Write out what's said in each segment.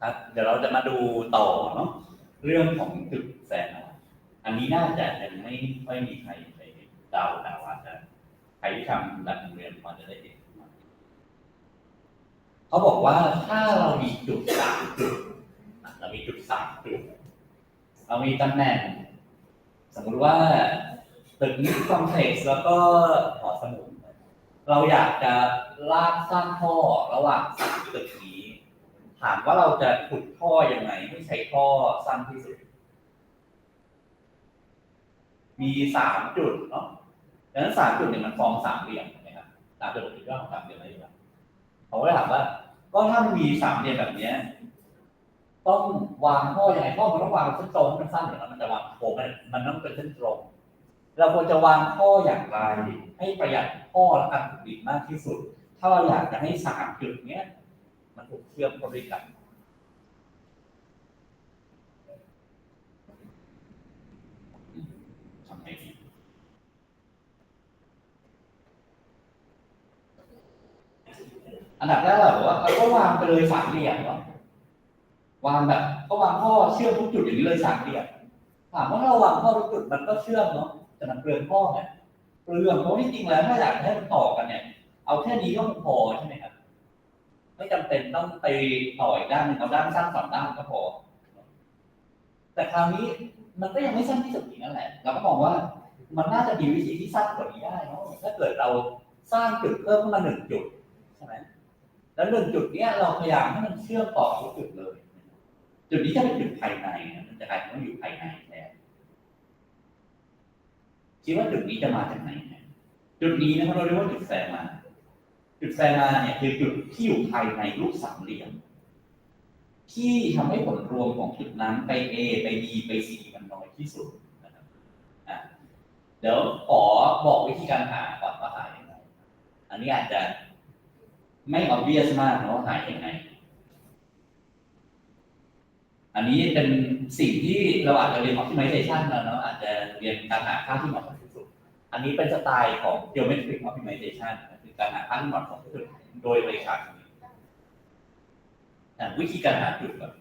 ครับเดี๋ยวเราจะมาดูต่อเนาะเรื่องของจุดแสงอาทิตย์อันนี้น่าจะยังไม่ค่อยมีใครไปเดาแต่ว่าจะใครที่ทำแบบโรงเรียนพอจะได้เห็นเขาบอกว่าถ้าเรามีจุดสามจุดเรามีจุดสามจุดเรามีตำแหน่ง สมมุติว่าตึกนี้คอมเพล็กซ์แล้วก็หอสมุดเราอยากจะลากสร้างท่อระหว่างสามตึกนี้ ถามว่าเราจะขุดท่ออยังไงให้ใช้ท่อสั้นที่สุด มีสามจุดเนาะดังนั้นสามจุดเนี่ยมันฟอร์มสามเหลี่ยมนะครับสามจุดเป็นยอดของสามเหลี่ยมอะไรดีกว่าเขาก็ถามว่า ก็ถ้ามันมีสามเหลี่ยมแบบเนี้ยต้องวางท่อยังไงท่อมันต้องวางเส้นตรงมันสั้นอย่างนั้นมันจะวางโค้งมันมันต้องเป็นเส้นตรง เราควรจะวางท่ออย่างไรให้ประหยัดท่อและการผลิตมากที่สุด ถ้าเราอยากจะให้สามจุดเนี้ย มันถูกเชื่อมเข้าด้วยกันทำไงดีอันดับแรกเราบอกว่าเราก็วางไปเลยสามเหลี่ยมเนาะวางแบบก็วางท่อเชื่อมทุกจุดอย่างนี้เลยสามเหลี่ยมถามว่าถ้าเราวางท่อทุกจุดมันก็เชื่อมเนาะแต่มันเปลืองท่อไงเปลืองเพราะที่จริงแล้วถ้าอยากให้มันต่อกันเนี่ย เอาแค่นี้ก็พอใช่ไหมครับ ไม่จำเป็นต้องไปต่ออีกด้านหนึ่งเอาด้านสั้นสองด้านก็พอ แต่คราวนี้มันก็ยังไม่สั้นที่สุดอีกนั่นแหละ เราก็มองว่ามันน่าจะมีวิธีที่สั้นกว่านี้ได้เนอะถ้าเกิดเราสร้างจุดเพิ่มขึ้นมาหนึ่งจุดใช่ไหมแล้วหนึ่งจุดเนี้ยเราพยายามให้มันเชื่อมต่อทุกจุดเลย จุดนี้จะเป็นจุดภายในนะมันจะกลายเป็นว่าอยู่ภายในแทนคิดว่าจุดนี้จะมาจากไหนจุดนี้นะครับเราเรียกว่าจุดแซมา จุดแซมาเนี่ยคือจุดที่อยู่ภายในรูปสามเหลี่ยม ที่ทำให้ผลรวมของจุดนั้นไป A ไป B ไป C มันน้อยที่สุดนะครับเดี๋ยวขอบอกวิธีการหาก่อนว่าหายังไงอันนี้อาจจะไม่ obvious มากเนาะหายังไงอันนี้เป็นสิ่งที่เราอาจจะเรียน optimization แล้วเนาะอาจจะเรียนการหาค่าที่เหมาะสมที่สุด อันนี้เป็นสไตล์ของ geometric optimization การหาที่เหมาะสมที่สุดโดยบริการอ่วิธีการหาจุดก่อน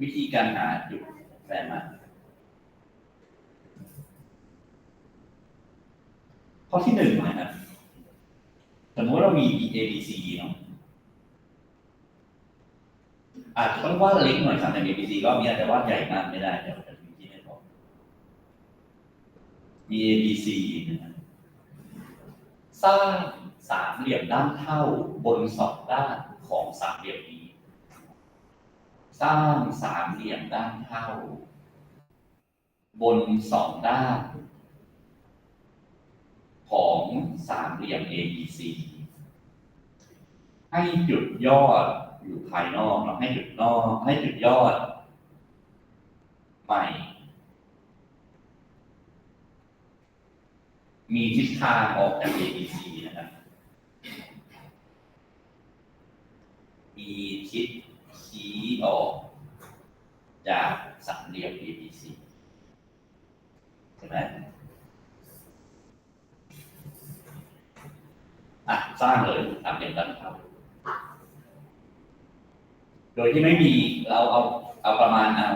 วิธีการหาจุดแฟนมาข้อที่หนึ่งนะครับสมมติเรามี A B C เนาะอาจจะต้องวาดเล็กหน่อยสามเหลี่ยม A B C ก็มีอาจจะวาดใหญ่มากไม่ได้เดี๋ยวจะมีที่ไม่พอมี A B C นะครับ สร้างสามเหลี่ยมด้านเท่าบนสองด้านของสามเหลี่ยมนี้ สร้างสามเหลี่ยมด้านเท่า บนสองด้าน ของสามเหลี่ยม ABC ให้จุดยอดอยู่ภายนอกเราให้จุดนอกให้จุดยอดใหม่ มีทิศทางออกจาก ABC นะครับ มีทิศชี้ออก จากสามเหลี่ยม ABC ใช่ไหมอะสร้างเลยสามเหลี่ยมด้นเท่าโดยที่ไม่มีเราเอาเอาประมาณเอา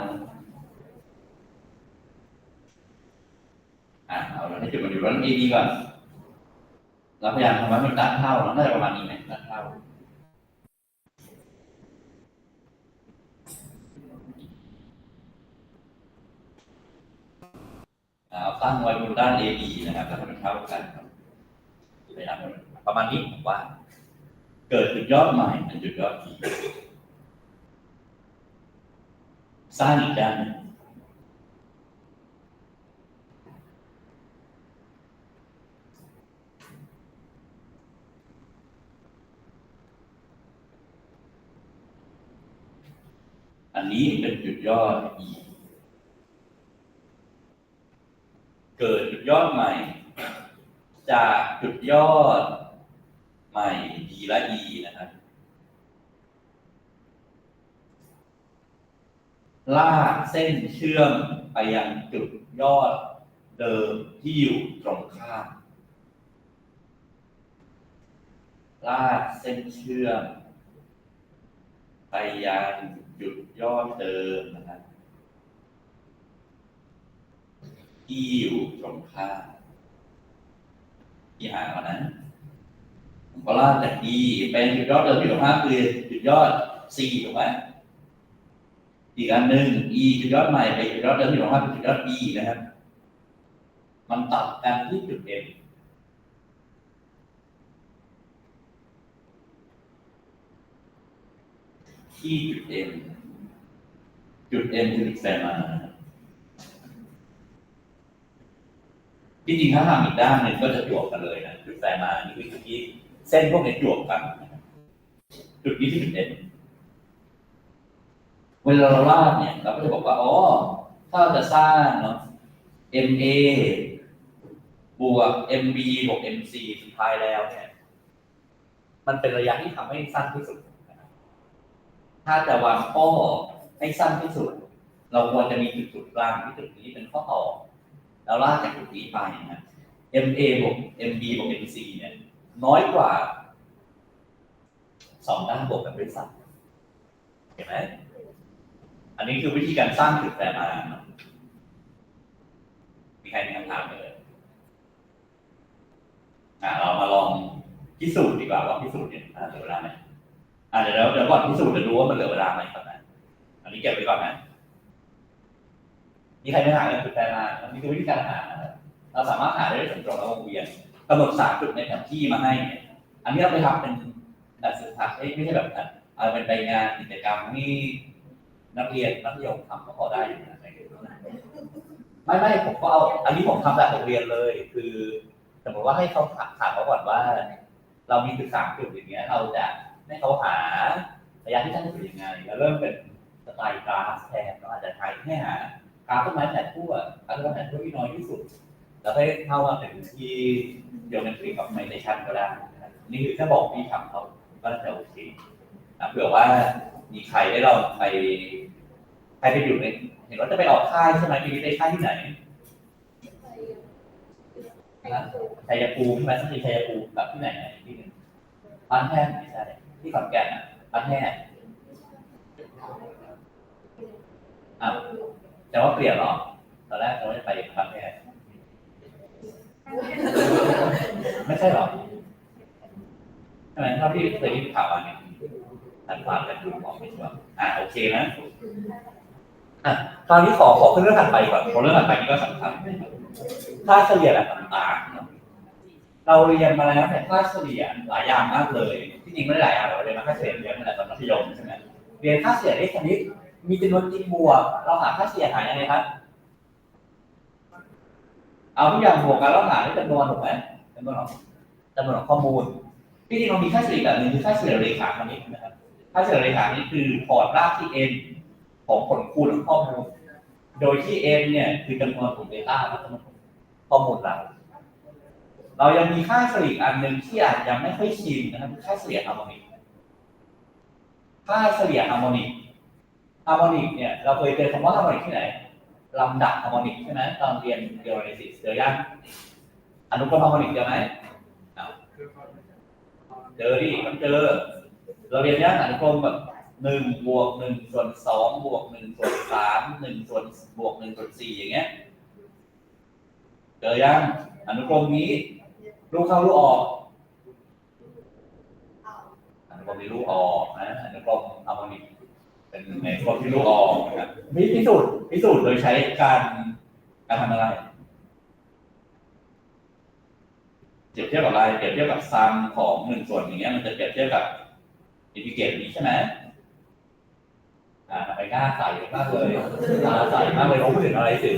อะเอาเราให้จุดมันอยู่ด้าน AB ก่อนเราพยายามทำให้มันด้านเท่าแล้วน่าจะประมาณนี้ไหมด้านเท่าเอาตั้งไว้บนด้าน AB นะครับแล้วให้มันเท่ากันครับปทำประมาณนี้ผมว่า เกิดจุดยอดใหม่เป็นจุดยอดที่สร้างอีกด้านหนึ่งอั นี้เป็นจุดยอด E เกิดจุดยอดใหม่ จากจุดยอดใหม่ D และ E นะครับ ลากเส้นเชื่อมไปยังจุดยอดเดิมที่อยู่ตรงข้าม ลากเส้นเชื่อมไปยัง จุดยอดเดิมนะครับที่อยู่ตรงข้ามที่หามานะผมก็ลากจาก E เป็นจุดยอดเดิมที่ตรงข้ามคือจุดยอด C ถูกไหมอีกอันหนึ่ง E จุดยอดใหม่ไปจุดยอดเดิมที่ตรงข้ามเป็นจุดยอด E นะครับ มันตัดกันที่จุด M ที่จุด M จุด M คือจุดแฟมาที่จริงถ้าทำอีกด้านหนึ่งก็จะจวบกันเลยนะจุดแฟมานี่คือจุดที่เส้นพวกนี้จวบกัน จุดนี้ที่จุด M เวลาเราลากเนี่ยเราก็จะบอกว่าอ๋อถ้าเราจะสร้างเนาะ MA บวก MB บวก MC สุดท้ายแล้วเนี่ย มันเป็นระยะที่ทำให้สั้นที่สุด ถ้าจะวางข้อให้สั้นที่สุด เราควรจะมีจุดจุดกลางที่จุดนี้เป็นข้อต่อ แล้วลากจากจุดนี้ไปนะ MA บวก MB บวก MC เนี่ย น้อยกว่าสองด้านบวกกันด้วยซ้ำเห็นไหมอันนี้คือวิธีการสร้างจุดแต่มาเนอะมีใครมีคำถามไหมเลยอ่าเรามาลองพิสูจน์ดีกว่าว่าพิสูจน์เนี่ยเหลือเวลาไหม อ่าเดี๋ยวเดี๋ยวก่อนพิสูจน์จะรู้ว่ามันเหลือเวลาไหมก่อนนะอันนี้เก็บไว้ก่อนนะมีใครไม่หาเรื่องจุดแต่มาอันนี้คือวิธีการหา เราสามารถหาได้ด้วยสมตรงและวงเวียนกำหนดสามจุดในแผนที่มาให้เนี่ยอันนี้เราไปทำเป็นแบบศึกษายไม่ใช่แบบนั้นเอาเป็นไปงานกิจกรรมที่นักเรียนมัธยมทำก็พอได้อยู่นะไม่ไม่ผมก็เอา อันนี้ผมทำแบบโรงเรียนเลย คือสมมติว่าให้เขาถามถามเขาก่อนว่า เรามีศึกษาจุดอย่างเงี้ย เราจะ ให้เขาหาระยะที่ท่านจุดยังไง แล้วเริ่มเป็นสไตล์กราฟแทนเราอาจจะใช้ให้หากราฟต้นไม้แผ่นทั่วกราฟต้นไม้แผ่นทั่วที่น้อยที่สุด แล้วให้เข้ามาเป็นที่โยนเป็นฟรีกับไมเนชั่นก็ได้นะครับนี่คือถ้าบอกพี่ทำเขาก็จะโอเคนะเผื่อว่ามีใครได้ลองไปใครไปอยู่ในเห็นว่าจะไปออกค่ายใช่ไหมปีนี้ไปค่ายที่ไหนชัยภูมิใช่ไหมที่ชัยภูมิแบบที่ไหนนะที่หนึ่งบ้านแพทย์ไม่ใช่ ที่ขอนแก่นอะบ้านแพทย์อ้าวแต่ว่าเปลี่ยนหรอตอนแรกเราจะไปบ้านแพทย์ไม่ใช่หรอใช่ไมเท่าที่เคยได้ข่าวมาเนี่ยตัดความกันดูมองไม่ชัวร์อ่าโอเคนะอะคราวนี้ขอขอขึ้นเรื่องถัดไปก่อนเพราะเรื่องถัดไปนี่ก็สำคัญค่าเฉลี่ยแบบต่างๆ เราเรียนมาแล้วแต่ค่าเฉลี่ยหลายอย่างมากเลย ที่จริงไม่ได้หลายอย่างเราเรียนมาค่าเฉลี่ยเรียนมาแต่ตอนมัธยมใช่ไหมเรียนค่าเฉลี่ยเลขคณิตมีจำนวนจริงบวก เราหาค่าเฉลี่ยหายังไงครับ เอาทุกอย่างบวกกันแล้วหาด้วยจำนวนถูกไหมจำนวนของจำนวนของข้อมูลที่จริงเรามีค่าเฉลี่ยแบบนึงคือค่าเฉลี่ยเรขาคณิตนะครับค่าเฉลี่ยเรขานี้คือพอร์ตรากที่ n ของผลคูณของข้อมูล โดยที่ n เนี่ยคือจำนวนของ data และจำนวนข้อมูลเรา เรายังมีค่าเฉลี่ยอันหนึ่งที่อาจยังไม่ค่อยชินนะครับคือค่าเฉลี่ยฮาร์โมนิกค่าเฉลี่ยฮาร์โมนิกฮาร์โมนิกเนี่ยเราเคยเจอคำว่าฮาร์โมนิกที่ไหนลำดับฮาร์โมนิกใช่ไหมตอนเรียนเดียวในสิเจอยังอนุกรมฮาร์โมนิกเจอไหมเจอดิต้องเจอ เราเรียนย่านอนุกรมแบบหนึ่งบวกหนึ่งส่วนสองบวกหนึ่งส่วนสามหนึ่งส่วนบวกหนึ่งส่วนสี่อย่างเงี้ยเจอยังอนุกรมนี้ ลูกเข้าลูกออกอนุกรมนี้ลูกออกนะอนุกรมฮาร์โมนิกเป็นในกรมที่ลูกออกนะครับมีพิสูจน์พิสูจน์โดยใช้การการทำอะไรเปรียบเทียบกับอะไรเปรียบเทียบกับซัมของหนึ่งส่วนอย่างเงี้ยมันจะเปรียบเทียบกับอินทิเกรตนี้ใช่ไหมอ่าทำไมกล้าใส่มากเลยตาใส่มากเลยเราพูดถึงอะไรสิ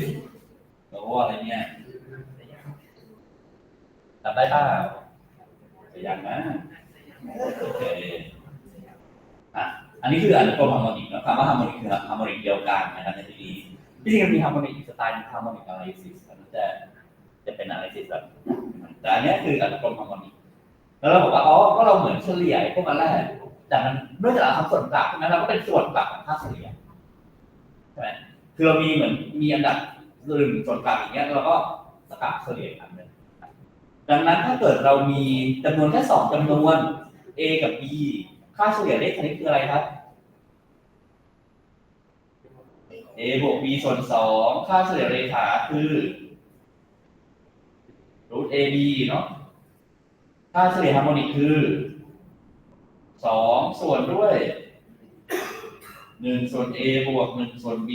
เราว่าอะไรเนี่ย จำได้เปล่าจะยังนะโอเคอะอันนี้คืออนุกรมฮาร์โมนิกนะคำว่าฮาร์โมนิกคือฮาร์โมนิกเดียวกันนะครับในที่นี้ที่จริงมันมีฮาร์โมนิกอีกสไตล์ฮาร์โมนิกอะไ y ซิสมันจะเป็นอะไ y ซิสแบบแต่อันนี้คืออนุกรมฮาร์โมนิกแล้วเราบอกว่าอ๋อก็เราเหมือนเฉลี่ยพวกมันแหละแต่มันเนื่องจากเราทำส่วนกลับใช่ไหมเราก็เป็นส่วนกลับของค่าเฉลี่ยใช่ไหมคือเรามีเหมือนมีอันดับหนึ่งส่วนกลับอย่างเงี้ยเราก็สกัดเฉลี่ยอันหนึ่ง ดังนั้นถ้าเกิดเรามีจำนวนแค่สองจำนวน a กับ b ค่าเฉลี่ยเลขคณิตคืออะไรครับ a บวก b ส่วนสองค่าเฉลี่ยเรขาคือรูท ab เนาะค่าเฉลี่ยฮาร์โมนิกคือสองส่วนด้วยหนึ่งส่วน a บวกหนึ่งส่วน b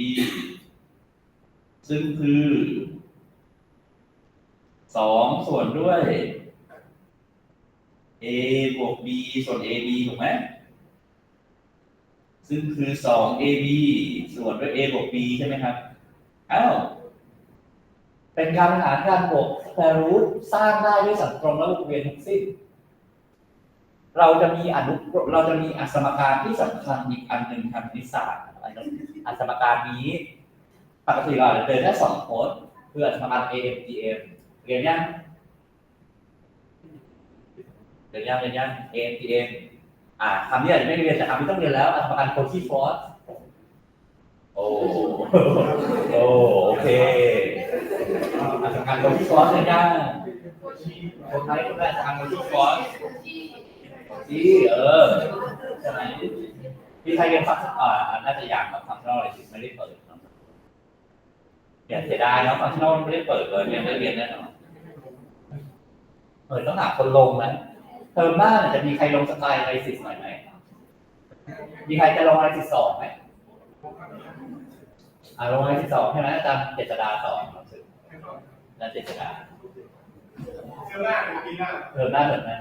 ซึ่งคือ สองส่วนด้วย a บวก b ส่วน ab ถูกไหมซึ่งคือสอง ab ส่วนด้วย a บวก b ใช่ไหมครับอ้าวเป็นการหารการบวกสแควร์รูทสร้างได้ด้วยสัมตรงและวงเวียนทั้งสิ้น เราจะมีอนุเราจะมีอัสมการที่สำคัญอีกอันหนึ่งทางคณิตศาสตร์อะไรนะอัสมการนี้ ปกติเราจะเจอแค่สองโค้ดคืออัสมการ AM GM เรียนยังเรียนยังเรียนยัง AM GM อ่าคำนี้อาจจะไม่ได้เรียนแต่คำนี้ต้องเรียนแล้วอัสมการโคชีฟอสโอ้โอ้โอเคอัสมการโคชีฟอสเรียนยังคนไทยคนแรกอัสมการโคชีฟอสที่เออใช่ไหมที่ใครเรียนฟังอ่าน่าจะอยากแบบฟังนอลเลยไม่ได้เปิด เนี่ยเสียดายเนาะฟังนอลไม่ได้เปิดเลยเนี่ยได้เรียนแน่นอนเออต้องหาคนลงไหมเทอมหน้านจะมีใครลงสไตล์ไรสิสหน่อยไหม มีใครจะลงไรสิสสองไหมอ่าลงไรสิสสองใช่ไหมอาจารย์เจษดาสอนรู้สึกอาจารย์เจษดาเที่ยวหน้าเทอมหน้าเทอมหน้า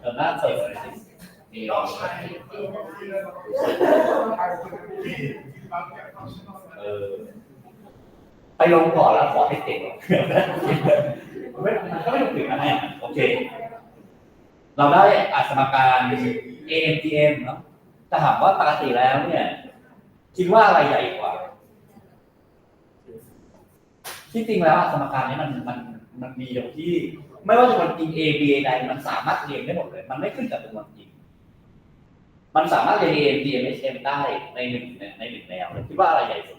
เทอมหน้าเปิดอะไรสิมีลต้อองงใช้ปีลองใช้เออ ไปลงก่อนแล้วขอให้เก่งไม่มันก็ไม่ต้องถึงนะเนี่ยโอเค เราได้อัสมการ AMTM เนาะแต่ถามว่าปกติแล้วเนี่ยคิดว่าอะไรใหญ่กว่า ที่จริงแล้วอสมการนี้มันมันมันมีตรงที่ ไม่ว่าจะเป็นจริง A B A ใดมันสามารถเรียงได้หมดเลย มันไม่ขึ้นกับจำนวนจริง มันสามารถเรียน A M D M H M ได้ในหนึ่งในหนึ่งแนวคิดว่าอะไรใหญ่สุด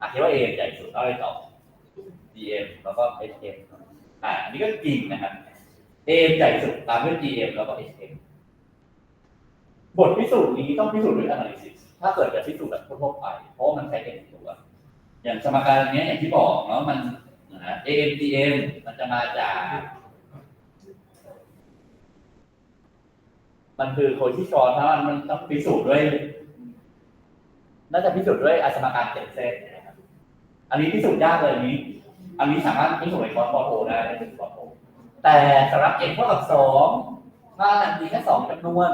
อะคิดว่า A M ใหญ่สุดเอาไปต่อ D M แล้วก็ H M อะอันนี้ก็จริงนะครับ A M ใหญ่สุดตามด้วย D M แล้วก็ H M บทพิสูจน์นี้ต้องพิสูจน์ด้วย analysis ถ้าเกิดจะพิสูจน์แบบทั่วไป เพราะว่ามันใช้เป็นตัว อย่างสมการอันนี้อย่างที่บอกเนาะมันนะ A M D M มันจะมาจาก มันคือโคชิชอนถ้ามันต้องพิสูจน์ด้วย น่าจะพิสูจน์ด้วยอสมการเจ็ดเส้น อันนี้พิสูจน์ยากเลยอันนี้ อันนี้สามารถพิสูจน์ในคอร์สปอโทได้ในคอร์สปอโทแต่สำหรับเอ็นเท่ากับสองถ้ามีแค่สองจำนวน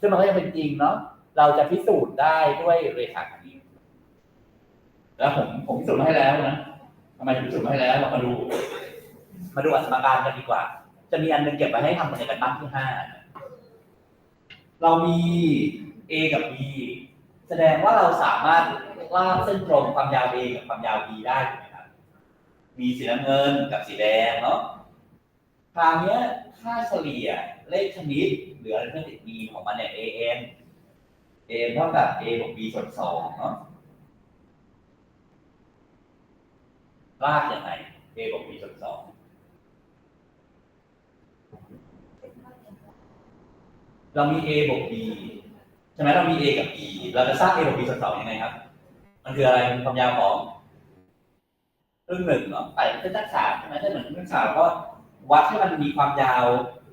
ซึ่งมันก็ยังเป็นจริงเนาะเราจะพิสูจน์ได้ด้วยเรขาคณิตแล้วผมผมพิสูจน์ให้แล้วนะทำไมถึงพิสูจน์ให้แล้วเรามาดู มาดูอัสมการกันดีกว่า จะมีอันหนึงเก็บไว้ให้ทำในกันบ้านที่ห้าเรามี A กับ B แสดงว่าเราสามารถ ลากเส้นตรงความยาว A กับความยาว B ได้ถูกไหมครับ มีสีน้ำเงินกับสีแดงเนาะคราวนี้ค่าเฉลี่ยเลขชนิดหรืออะไรที่ติด B ของมันเนี่ย AN AN เท่ากับ A บวก B ส่วนสองเนาะลากยังไง A บวก B ส่วนสองเรามี A บวก B ใช่ไหมเรามี A กับ B เราจะสร้าง A บวก B ส่วนสองยังไงครับ มันคืออะไรมันความยาวของครึ่งหนึ่งเนาะไปเส้นตั้งฉากใช่ไหมเส้นหนึ่งเส้นฉากก็วัดให้มันมีความยาว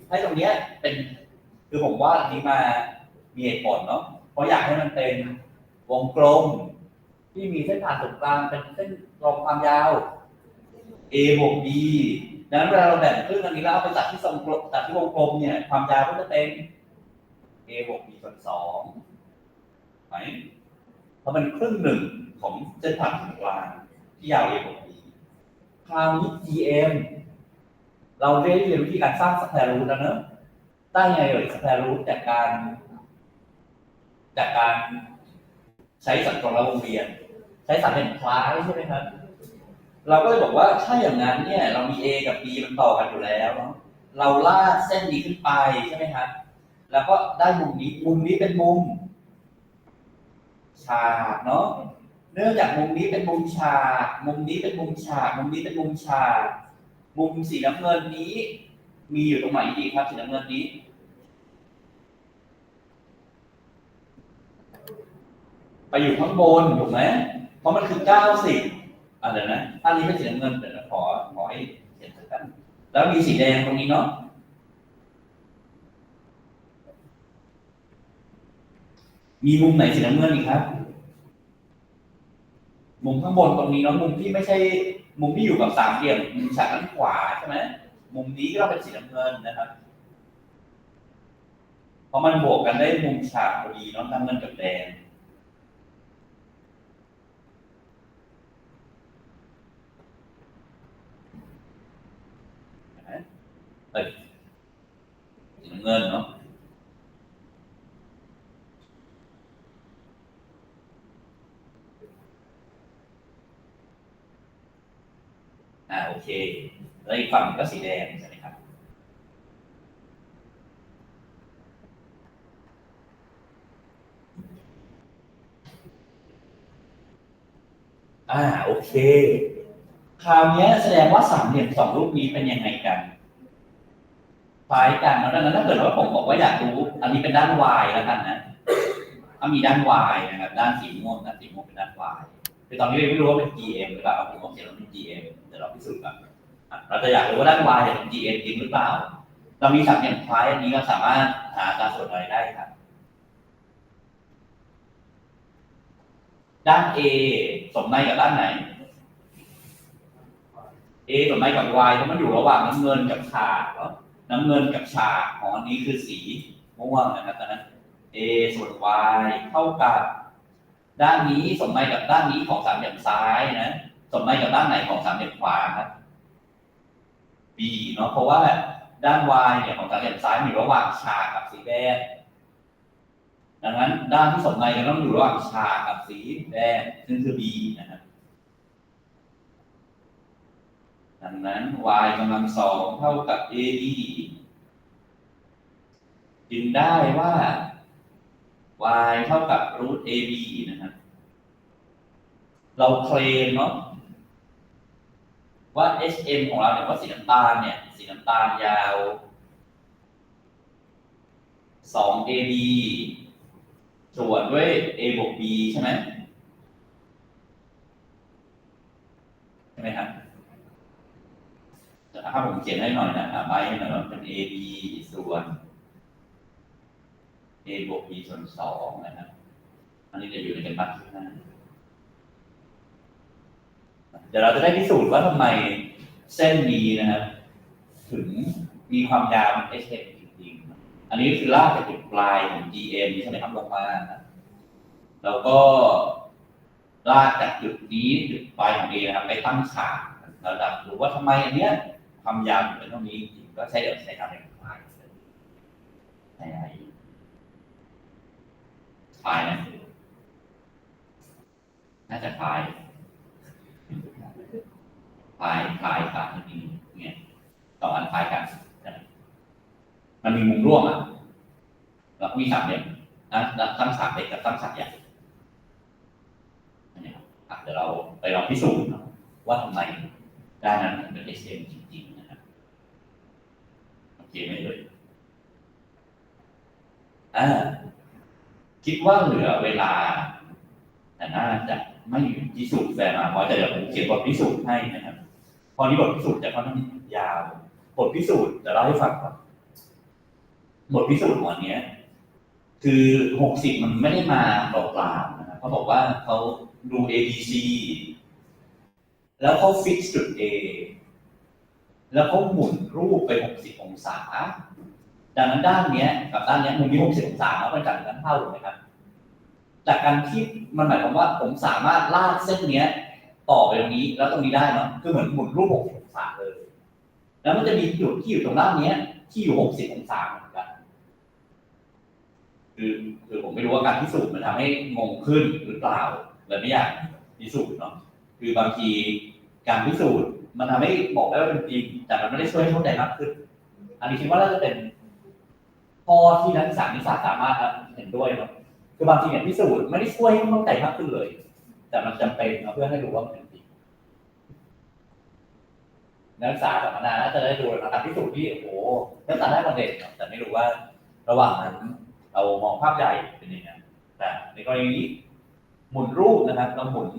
ให้ตรงเนี้ยเป็น คือผมว่าอันนี้มามีเหตุผลเนาะเพราะอยากให้มันเป็นวงกลม ที่มีเส้นผ่านศูนย์กลางเป็นเส้นตรงความยาว A บวก B ดังนั้นเวลาเราแบ่งครึ่งอันนี้แล้วเอาไปตัดที่ทรงกลมตัดที่วงกลมเนี่ย ความยาวก็จะเป็น a บวก b ส่วนสองไหม ราะมันครึ่งหนึ่งของเส้นผ่านศูนย์กลางที่ยาว a บวก b คราวนี้ gm เราได้เรียนวิธีการสร้างสแควร์รูทแล้วเนอะได้งไงเอ่ยสแควร์รูทจากการ จากการใช้สัมตรงและวงเวียน ใช้สามเหลี่ยมคล้ายใช่ไหมครับ เราก็เลยบอกว่าถ้าอย่างนั้นเนี่ย เรามี a กับ b มันต่อกันอยู่แล้วเนาะเราลากเส้นนี้ขึ้นไปใช่ไหมครับ แล้วก็ได้มุมนี้ มุมนี้เป็นมุม ฉากเนาะเนื่องจากมุมนี้เป็นมุมฉากมุมนี้เป็นมุมฉากมุมนี้เป็นมุมฉากมุมสีน้ำเงินนี้ มีอยู่ตรงไหนอีครับสีน้ำเงินนี้ไปอยู่ข้างบนถูกไหมเพราะมันคือเก้าสิบอะเดี๋ยวนะอันนี้เป็นสีน้ำเงินเดี๋ยวนะขอขอให้เห็นสักกันแล้วมีสีแดงตรงนี้เนาะ มีมุมไหนสีน้ำเงินอีกครับ มุมข้างบนตรงนี้เนาะมุมที่ไม่ใช่ มุมที่อยู่กับสามเหลี่ยมมุมฉากด้านขวาใช่ไหมมุมนี้ก็เป็นสีน้ำเงินนะครับ เพราะมันบวกกันได้มุมฉากพอดีเนาะน้ำเงินกับแดงเอ้ยสีน้ำเงินเนาะอ่าโอเค แล้วอีกฝั่งก็สีแดงใช่ไหมครับ อ่าโอเค คราวนี้แสดงว่าสามเหลี่ยมสองรูปนี้เป็นยังไงกันคล้ายกันแล้วดังนั้นถ้าเกิดว่าผมบอกว่าอยากรู้ อันนี้เป็นด้าน y แล้วกันนะถ้ามีด้าน y นะครับ ด้านสีม่วงด้านสีม่วงเป็นด้าน y คือตอนนี้เราไม่รู้ว่าเป็น gm หรือเปล่าผมบอกเขียนว่าเป็น gm เดี๋ยวเราพิสูจน์กัน เราจะอยากรู้ว่าด้าน y เป็น gm จริงหรือเปล่า เรามีสามเหลี่ยมคล้ายอันนี้เราสามารถหาอัตรส่วนอะไรได้ครับ ด้าน a สมในกับด้านไหน a สมในกับ y เพราะมันอยู่ระหว่างน้ำเงินกับฉากเนาะน้ำเงินกับฉากของอันนี้คือสีม่วงนะครับตอนนั้น a ส่วน y เท่ากับด้านนี้สมในกับด้านนี้ของสามเหลี่ยมซ้ายนะ สมในกับด้านไหนของสามเหลี่ยมขวาครับ b เนาะเพราะว่าด้าน y เนี่ยของสามเหลี่ยมซ้ายอยู่ระหว่างฉากกับสีแดงดังนั้นด้านที่สมในจะต้องอยู่ระหว่างฉากกับสีแดงซึ่งคือ b นะครับดังนั้น y กำลังสองเท่ากับ ab จึงได้ว่า y เท่ากับ root ab นะครับ เราเคลมเนาะ ว่า hm ของเราเนี่ยว่าสีน้ำตาลเนี่ยสีน้ำตาลยาว 2ab ส่วนด้วย a บวก b ใช่ไหมใช่ไหมครับแต่ถ้าผมเขียนให้หน่อยนะอะใบให้หน่อยว่าเป็น a b ส่วน a บวก b ส่วนสองนะครับ อันนี้จะอยู่ในกันบ้านที่ห้า เดี๋ยวเราจะได้พิสูจน์ว่าทำไมเส้นนี้นะครับถึงมีความยาว h m จริงๆ อันนี้คือลากจากจุดปลายของ gm ใช่ไหมครับลงมานะแล้วก็ลากจากจุดนี้จุดปลายของ a นะครับไปตั้งฉากระดับดูว่าทำไมอันเนี้ยความยาวถึงเป็นเท่านี้จริงก็ใช้เดี๋ยวใช้ทำเป็นปลายใช่ไหมปลายนะน่าจะปลาย ปลายปลายปลายนี่เนี่ยสองอันปลายกัน มันมีมุมร่วมอะแล้วมีสามเหลี่ยมนะแล้วตั้งฉากเล็กกับตั้งฉากใหญ่อันนี้ครับอะเดี๋ยวเราไปลองพิสูจน์ว่าทำไมด้านนั้นถึงเป็น SM จริงๆนะครับโอเคไหมเลยอ่าคิดว่าเหลือเวลา แต่น่าจะ ไม่พิสูจน์แฟนมาพราจะเดี๋ยวผมเขียนบทพิสูจน์ให้นะครับพอนี้บทพิสูจน์จะค่อนข้างยาว บทพิสูจน์จะเล่าให้ฟังก่อนบทพิสูจน์วันเนี้ยคือหกสิบมันไม่ได้มาเปล่าๆนะครับเขาบอกว่าเขาดู A B C แล้วเขาฟิกจุด A แล้วเขาหมุนรูปไปหกสิบองศา ดังนั้นด้านเนี้ยกับด้านเนี้ยมุมนี้หกสิบองศาแล้วมันกันกันเท่าถูกไหมครับ จากการที่มันหมายความว่าผมสามารถลากเส้นเนี้ย ต่อไปตรงนี้แล้วตรงนี้ได้เนาะคือเหมือนหมุนรูป60องศาเลย แล้วมันจะมีจุดที่อยู่ตรงด้านเนี้ย ที่อยู่60องศาเหมือนกันคือคือผมไม่รู้ว่าการพิสูจน์มันทำให้งงขึ้นหรือเปล่าเลยไม่อยากพิสูจน์เนาะคือบางทีการพิสูจน์มันทำให้บอกได้ว่าเป็นจริงแต่มันไม่ได้ช่วยให้เข้าใจมากขึ้น อันนี้คิดว่าน่าจะเป็นข้อที่นักศึกษานิสสาสามารถเห็นด้วยเนาะ คือบางทีเนี่ยพิสูจน์ไม่ได้ช่วยให้เข้าใจมากขึ้นเลย แต่มันจำเป็นเพื่อให้รู้ว่ามันเป็นจริงนักศึกษาสัมมนานาจะได้ดูนะครับพิสูจน์ที่โอ้โหนักศึกษาได้ประเด็นแต่ไม่รู้ว่า ระหว่างนั้นเรามองภาพใหญ่เป็นยังไงแต่ในกรณีนี้หมุนรูปนะครับเราหมุน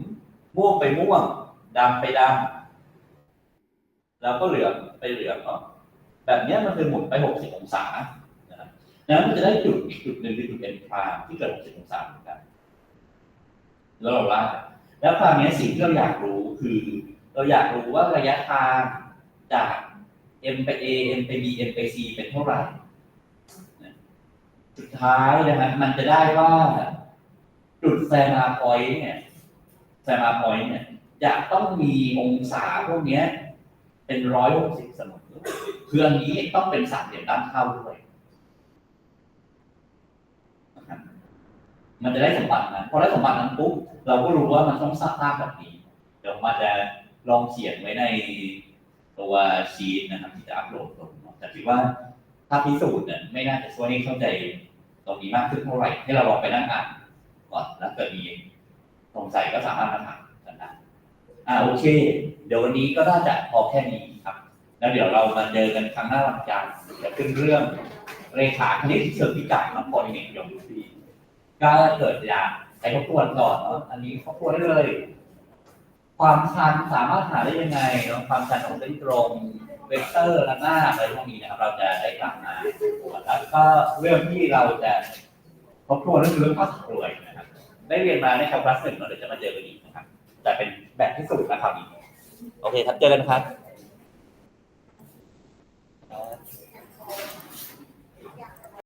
ม่วงไปม่วงดำไปดำแล้วก็เหลืองไปเหลืองเนาะแบบนี้มันคือหมุนไป 60 องศา นะครับนั้นมันจะได้จุดอีกจุดหนึ่งคือจุดเอ็นพรามที่เกิด60องศาเหมือนกัน แล้วเราลากแล้วคราวนี้สิ่งที่เราอยากรู้คือ เราอยากรู้ว่าระยะทางจาก M ไป A M ไป B M ไป C เป็นเท่าไหร่สุดท้ายนะฮะมันจะได้ว่าจุดแซมาพอยต์เนี่ยแซมาพอยต์เนี่ยจะต้องมีองศาพวกนี้เป็นร้อยหกสิบเสมอคืออันนี้ต้องเป็นสามเหลี่ยมด้านเข้าด้วยนะครับ มันจะได้สมบัตินั้นพอได้สมบัตินั้นปุ๊บเราก็รู้ว่ามันต้องสร้างภาพแบบนี้ เดี๋ยวมาจะลองเขียนไว้ในตัวชีตนะครับที่จะอัปโหลดลงแต่คิดว่าถ้าพิสูจน์เนี่ยไม่น่าจะช่วยให้เข้าใจตรงนี้มากขึ้นเท่าไหร่ให้เราลองไปนั่งอ่านก่อนแล้วเกิดมีสงสัยก็สามารถมาถามกันได้อ่าโอเค เดี๋ยววันนี้ก็น่าจะพอแค่นี้ครับ แล้วเดี๋ยวเรามาเจอกันครั้งหน้าวันจันทร์จะขึ้นเรื่องเรขาคณิตเชิงพิกัดน้องพลเอกยงดูดี ก็เกิดอยากใส่ขั้วก่อนเนาะอันนี้ขั้วได้เลย ความชันสามารถหาได้ยังไงเนาะความชันของเส้นตรงเวกเตอร์ระนาบอะไรพวกนี้นะครับเราจะได้กลับมาแล้วก็เรื่องที่เราจะขั้วนั่นคือเรื่องข้อสัดส่วนนะครับ ได้เรียนมาในคำวัดหนึ่งเราจะมาเจอกันอีกนะครับ แต่เป็นแบบที่สุดนะครับโอเคครับเจอกันครับ